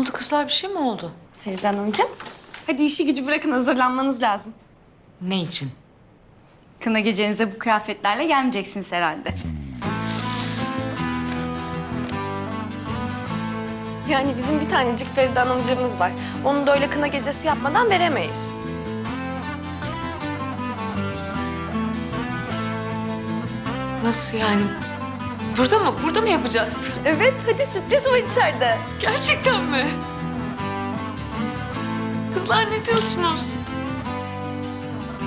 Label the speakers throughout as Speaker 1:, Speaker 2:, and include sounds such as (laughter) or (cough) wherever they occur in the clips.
Speaker 1: oldu kızlar bir şey mi oldu?
Speaker 2: Feride Hanımcığım. Hadi işi gücü bırakın hazırlanmanız lazım.
Speaker 1: Ne için?
Speaker 2: Kına gecenize bu kıyafetlerle gelmeyeceksiniz herhalde. Yani bizim bir tanecik Feride Hanımcığımız var. Onu da öyle kına gecesi yapmadan veremeyiz.
Speaker 1: Nasıl yani? Burada mı? Burada mı yapacağız?
Speaker 2: Evet, hadi sürpriz var içeride.
Speaker 1: Gerçekten mi? Kızlar ne diyorsunuz?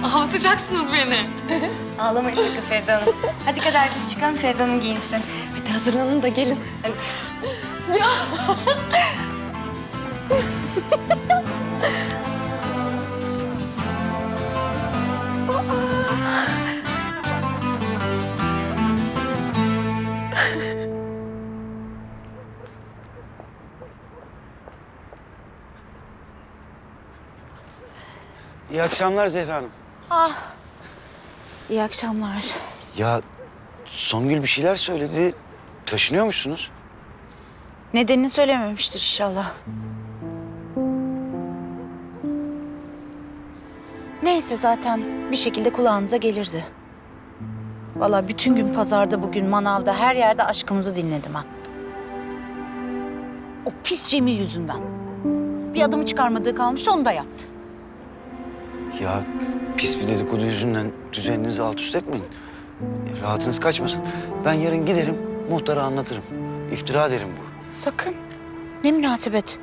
Speaker 1: Ağlatacaksınız beni. (laughs)
Speaker 2: Ağlamayın sakın Feride Hanım. Hadi kadar biz çıkalım Feride Hanım giyinsin. Hadi hazırlanın da gelin. Hadi. (laughs)
Speaker 3: İyi akşamlar Zehra Hanım.
Speaker 4: İyi akşamlar.
Speaker 3: Ya Songül bir şeyler söyledi. Taşınıyor musunuz?
Speaker 4: Nedenini söylememiştir inşallah. Neyse zaten bir şekilde kulağınıza gelirdi. Vallahi bütün gün pazarda bugün manavda her yerde aşkımızı dinledim ha. O pis Cemil yüzünden. Bir adımı çıkarmadığı kalmıştı onu da yaptı.
Speaker 3: Ya pis bir dedikodu yüzünden düzeninizi alt üst etmeyin. Rahatınız kaçmasın. Ben yarın giderim muhtara anlatırım. İftira derim bu.
Speaker 4: Sakın. Ne münasebet.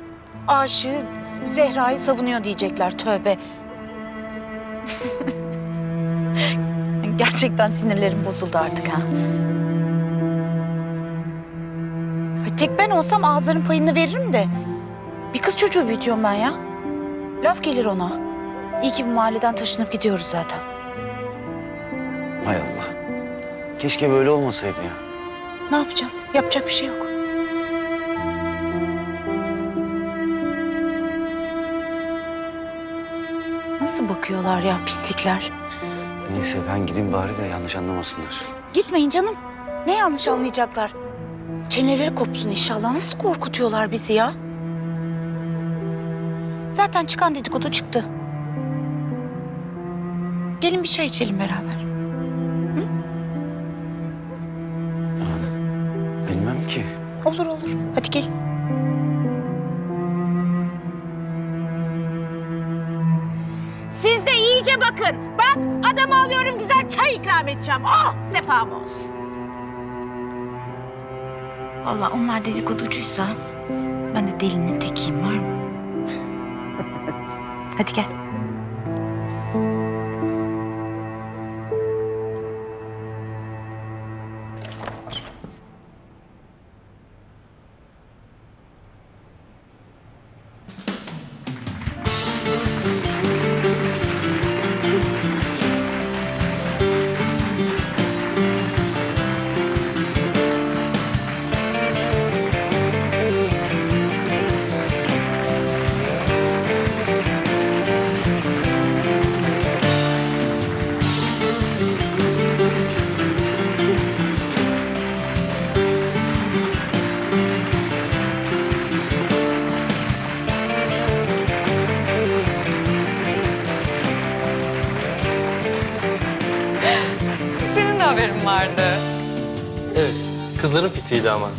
Speaker 4: Aşığı Zehra'yı savunuyor diyecekler tövbe. (laughs) Gerçekten sinirlerim bozuldu artık ha. Tek ben olsam ağızların payını veririm de. Bir kız çocuğu büyütüyorum ben ya. Laf gelir ona. İyi ki bu mahalleden taşınıp gidiyoruz zaten.
Speaker 3: Hay Allah. Keşke böyle olmasaydı ya.
Speaker 4: Ne yapacağız? Yapacak bir şey yok. Nasıl bakıyorlar ya pislikler?
Speaker 3: Neyse ben gideyim bari de yanlış anlamasınlar.
Speaker 4: Gitmeyin canım. Ne yanlış anlayacaklar? Çeneleri kopsun inşallah. Nasıl korkutuyorlar bizi ya? Zaten çıkan dedikodu çıktı. Gelin bir çay içelim beraber.
Speaker 3: Bilmem ki.
Speaker 4: Olur olur. Hadi gelin. Siz de iyice bakın. Bak adamı alıyorum güzel çay ikram edeceğim. Oh sefam olsun. Vallahi onlar dedikoducuysa ben de delinin tekiyim var mı? (laughs) Hadi gel.
Speaker 5: Kızların fikriydi ama.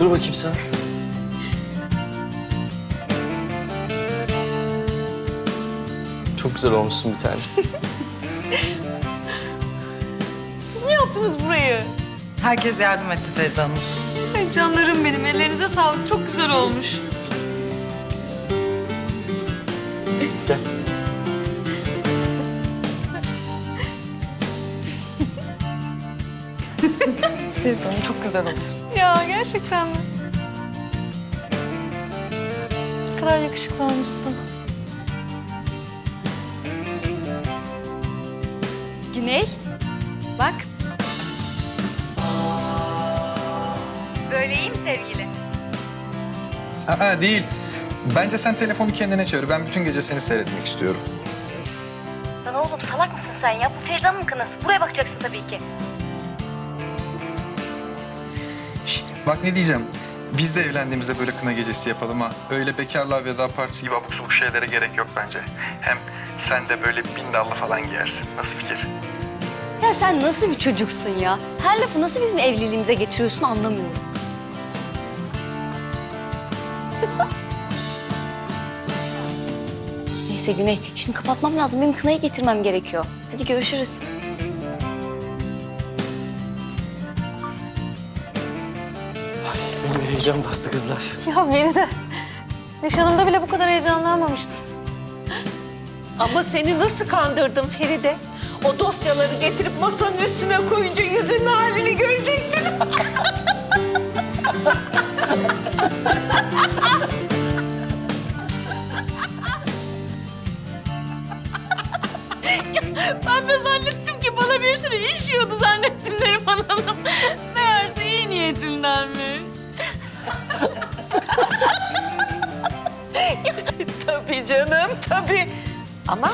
Speaker 5: Dur bakayım sen. Çok güzel olmuşsun bir tane. (laughs)
Speaker 1: Siz mi yaptınız burayı?
Speaker 6: Herkes yardım etti Feride Hanım.
Speaker 1: Ay canlarım benim. Ellerinize sağlık. Çok güzel olmuş.
Speaker 5: Gel.
Speaker 6: Feride Hanım çok güzel olmuş.
Speaker 1: Ya gerçekten mi? Ne kadar yakışıklı olmuşsun.
Speaker 2: Güney, bak.
Speaker 7: Aa değil. Bence sen telefonu kendine çevir. Ben bütün gece seni seyretmek istiyorum.
Speaker 8: Lan oğlum salak mısın sen ya? Bu Feridan'ın kınası. Buraya bakacaksın tabii ki.
Speaker 7: Bak ne diyeceğim. Biz de evlendiğimizde böyle kına gecesi yapalım ha. Öyle bekarlığa veda partisi gibi abuk subuk şeylere gerek yok bence. Hem sen de böyle bindallı falan giyersin. Nasıl fikir?
Speaker 2: Ya sen nasıl bir çocuksun ya? Her lafı nasıl bizim evliliğimize getiriyorsun anlamıyorum. (laughs) Neyse Güney, şimdi kapatmam lazım. Benim kınayı getirmem gerekiyor. Hadi görüşürüz.
Speaker 5: Heyecan bastı kızlar.
Speaker 8: Ya beni de. Nişanımda bile bu kadar heyecanlanmamıştım.
Speaker 9: Ama seni nasıl kandırdım Feride? O dosyaları getirip masanın üstüne koyunca yüzünün halini görecektin.
Speaker 1: Ben de zannettim ki bana bir sürü iş yiyordu zannettim Neriman Hanım.
Speaker 9: Canım, tabii. Ama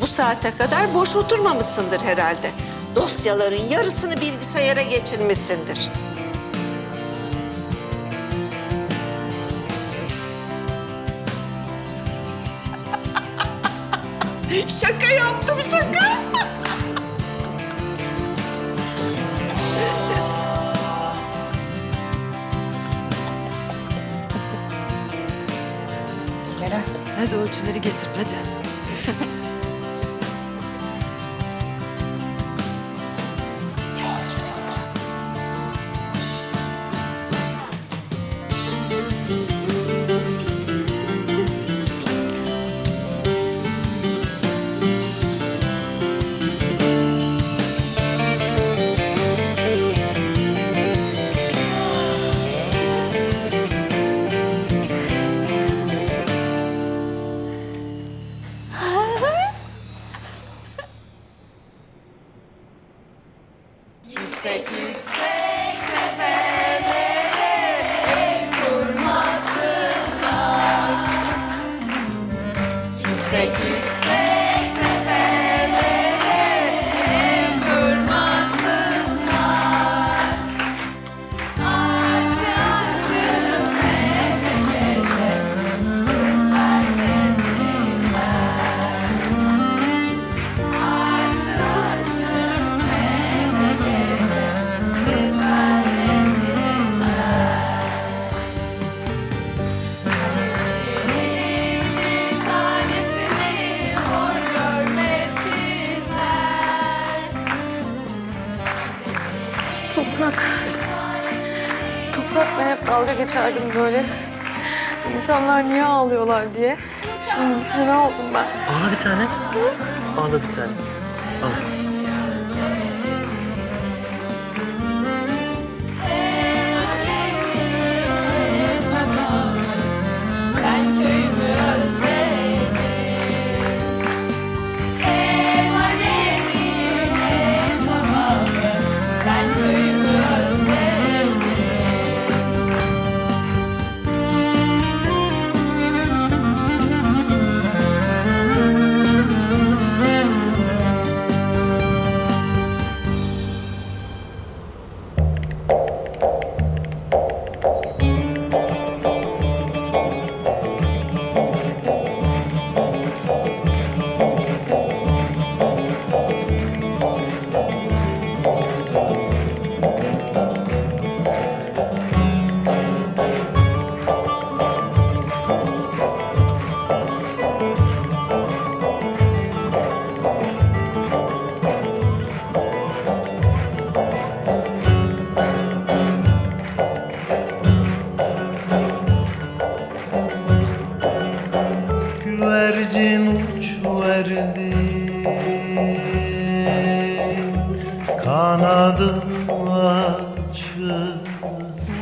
Speaker 9: bu saate kadar boş oturmamışsındır herhalde. Dosyaların yarısını bilgisayara geçirmişsindir. (laughs) şaka yaptım, şaka.
Speaker 6: Ölçüleri getir.
Speaker 1: Thank you. Geçerdim böyle. İnsanlar niye ağlıyorlar diye. Şimdi fena oldum ben.
Speaker 5: Ağla bir tane. Ağla bir tane. Ağla.
Speaker 10: güvercin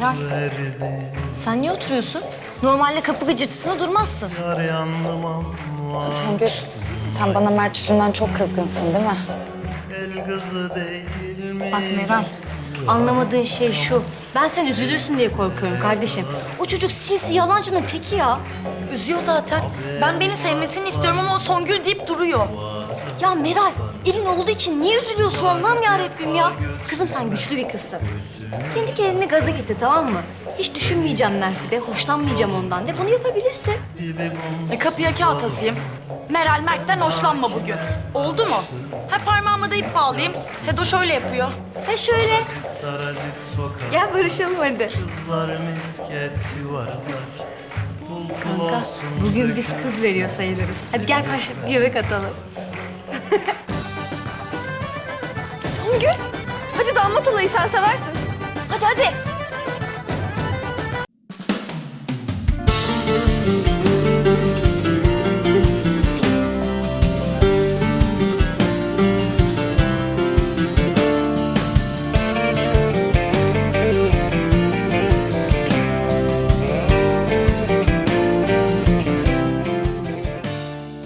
Speaker 10: açıverdi
Speaker 2: Sen niye oturuyorsun? Normalde kapı gıcırtısına durmazsın.
Speaker 6: Songül, sen bana Mert yüzünden çok kızgınsın değil mi?
Speaker 10: el kızı değil mi?
Speaker 2: Bak Meral, anlamadığın şey şu. Ben sen üzülürsün diye korkuyorum kardeşim. O çocuk sinsi yalancının teki ya.
Speaker 6: Üzüyor zaten. Ben beni sevmesini istiyorum ama o Songül deyip duruyor.
Speaker 2: Ya Meral, elin olduğu için niye üzülüyorsun Allah'ım ya Rabbim ya? Kızım sen güçlü bir kızsın. Kendi kendini gaza getir tamam mı? Hiç düşünmeyeceğim Mert'i de, hoşlanmayacağım ondan de. Bunu yapabilirsin.
Speaker 1: E, kapıya kağıt asayım. Meral Mert'ten hoşlanma bugün. Oldu mu? Ha parmağıma da ip bağlayayım. Hedo şöyle yapıyor.
Speaker 2: Ha şöyle.
Speaker 10: Daracık sokak
Speaker 2: Gel barışalım hadi. Kanka, bugün biz kız veriyor sayılırız. Hadi gel karşılıklı göbek atalım. Songül, hadi damat olayı sen seversin. Hadi hadi.